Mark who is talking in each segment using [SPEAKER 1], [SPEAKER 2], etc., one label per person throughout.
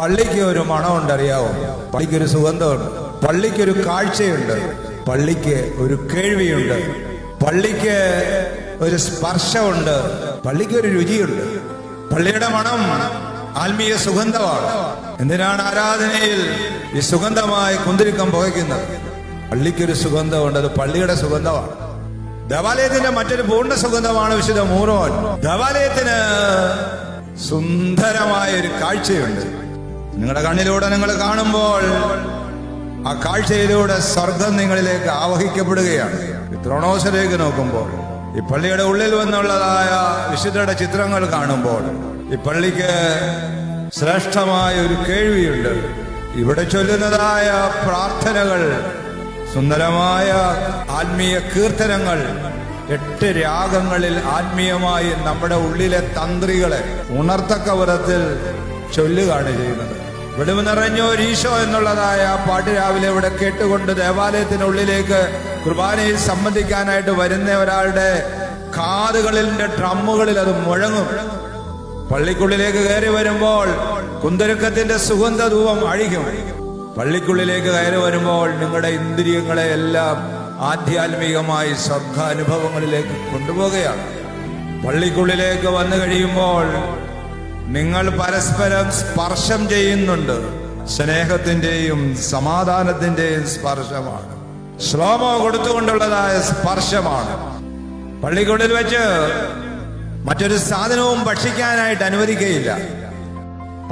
[SPEAKER 1] പള്ളിക്ക് ഒരു മണമുണ്ട് അറിയാവോ പള്ളിക്ക് ഒരു സുഗന്ധമുണ്ട്. പള്ളിക്ക് ഒരു കാഴ്ചയുണ്ട്. പള്ളിക്ക് ഒരു കേൾവിയുണ്ട്. പള്ളിക്ക് ഒരു സ്പർശമുണ്ട്. പള്ളിക്ക് ഒരു രുചിയുണ്ട്. പള്ളിയുടെ മണം ആത്മീയ സുഗന്ധമാണ്. എന്തിനാണ് ആരാധനയിൽ ഈ സുഗന്ധമായി കുന്തിരിക്കം പുകയ്ക്കുന്നത്? പള്ളിക്കൊരു സുഗന്ധമുണ്ട്. അത് പള്ളിയുടെ സുഗന്ധമാണ്. ദേവാലയത്തിന്റെ മറ്റൊരു പൂർണ സുഗന്ധമാണ് വിശുദ്ധ മൂറോൻ. ദേവാലയത്തിന് സുന്ദരമായ ഒരു കാഴ്ചയുണ്ട്. നിങ്ങളുടെ കണ്ണിലൂടെ നിങ്ങൾ കാണുമ്പോൾ ആ കാഴ്ചയിലൂടെ സ്വർഗം നിങ്ങളിലേക്ക് ആവഹിക്കപ്പെടുകയാണ്. ത്രോണോസിലേക്ക് നോക്കുമ്പോൾ ഈ പള്ളിയുടെ ഉള്ളിൽ വന്നുള്ളതായ വിശുദ്ധയുടെ ചിത്രങ്ങൾ കാണുമ്പോൾ ഈ പള്ളിക്ക് ശ്രേഷ്ഠമായ ഒരു കേൾവിയുണ്ട്. ഇവിടെ ചൊല്ലുന്നതായ പ്രാർത്ഥനകൾ സുന്ദരമായ ആത്മീയ കീർത്തനങ്ങൾ എട്ട് രാഗങ്ങളിൽ ആത്മീയമായി നമ്മുടെ ഉള്ളിലെ തന്ത്രികളെ ഉണർത്തക്ക വിധത്തിൽ ചൊല്ലുകയാണ് ചെയ്യുന്നത്. വെളിവ് നിറഞ്ഞോ ഈശോ എന്നുള്ളതായ പാട്ട് രാവിലെ ഇവിടെ കേട്ടുകൊണ്ട് ദേവാലയത്തിനുള്ളിലേക്ക് കുർബാനയിൽ സംബന്ധിക്കാനായിട്ട് വരുന്ന ഒരാളുടെ കാതുകളിന്റെ ഡ്രമ്മുകളിൽ അത് മുഴങ്ങും. പള്ളിക്കുള്ളിലേക്ക് കയറി വരുമ്പോൾ കുന്തരുക്കത്തിന്റെ സുഗന്ധ ധൂപം അഴിക്കും. പള്ളിക്കുള്ളിലേക്ക് കയറി വരുമ്പോൾ നിങ്ങളുടെ ഇന്ദ്രിയങ്ങളെ എല്ലാം ആധ്യാത്മികമായി സ്വർഗാനുഭവങ്ങളിലേക്ക് കൊണ്ടുപോവുകയാണ്. പള്ളിക്കുള്ളിലേക്ക് വന്നു കഴിയുമ്പോൾ നിങ്ങൾ പരസ്പരം സ്പർശം ചെയ്യുന്നുണ്ട്. സ്നേഹത്തിന്റെയും സമാധാനത്തിന്റെയും സ്പർശമാണ്. ശ്ലോമോ കൊടുത്തുകൊണ്ടുള്ളതായ സ്പർശമാണ്. പള്ളിക്കുള്ളിൽ വെച്ച് മറ്റൊരു സാധനവും ഭക്ഷിക്കാനായിട്ട് അനുവദിക്കുകയില്ല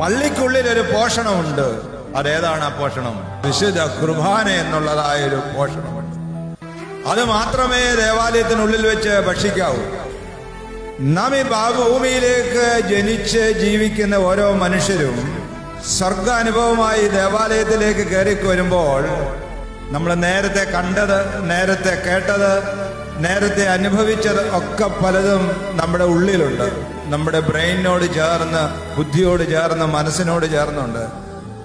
[SPEAKER 1] പള്ളിക്കുള്ളിൽ ഒരു പോഷണമുണ്ട്. അതേതാണ് ആ പോഷണം? വിശുദ്ധ കുർബാന എന്നുള്ളതായ ഒരു പോഷണമുണ്ട്. അത് മാത്രമേ ദേവാലയത്തിനുള്ളിൽ വെച്ച് ഭക്ഷിക്കാവൂ. നാം ഈ ഭൂമിയിലേക്ക് ജനിച്ച് ജീവിക്കുന്ന ഓരോ മനുഷ്യരും സ്വർഗ അനുഭവമായി ദേവാലയത്തിലേക്ക് കയറി വരുമ്പോൾ നമ്മൾ നേരത്തെ കണ്ടത് നേരത്തെ കേട്ടത് നേരത്തെ അനുഭവിച്ചത് ഒക്കെ പലതും നമ്മുടെ ഉള്ളിലുണ്ട്. നമ്മുടെ ബ്രെയിനോട് ചേർന്ന് ബുദ്ധിയോട് ചേർന്ന് മനസ്സിനോട് ചേർന്നുണ്ട്.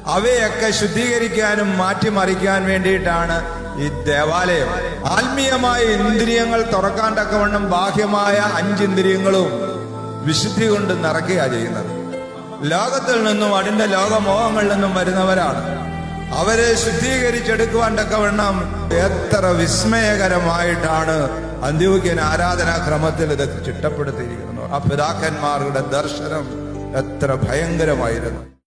[SPEAKER 1] അവയൊക്കെ ശുദ്ധീകരിക്കാനും മാറ്റിമറിക്കാൻ വേണ്ടിയിട്ടാണ് ഈ ദേവാലയം. ആത്മീയമായ ഇന്ദ്രിയങ്ങൾ തുറക്കാൻ തക്കവണ്ണം ബാഹ്യമായ അഞ്ചിന്ദ്രിയങ്ങളും വിശുദ്ധി കൊണ്ട് നിറയ്ക്കുക ചെയ്യുന്നത്. ലോകത്തിൽ നിന്നും അതിന്റെ ലോകമോഹങ്ങളിൽ നിന്നും വരുന്നവരാണ്. അവരെ ശുദ്ധീകരിച്ചെടുക്കുവാൻ തക്കവണ്ണം എത്ര വിസ്മയകരമായിട്ടാണ് അന്ത്യോക്യൻ ആരാധനാക്രമത്തിൽ ഇത് ചിട്ടപ്പെടുത്തിയിരിക്കുന്നത്. ആ പിതാക്കന്മാരുടെ ദർശനം എത്ര ഭയങ്കരമായിരുന്നു.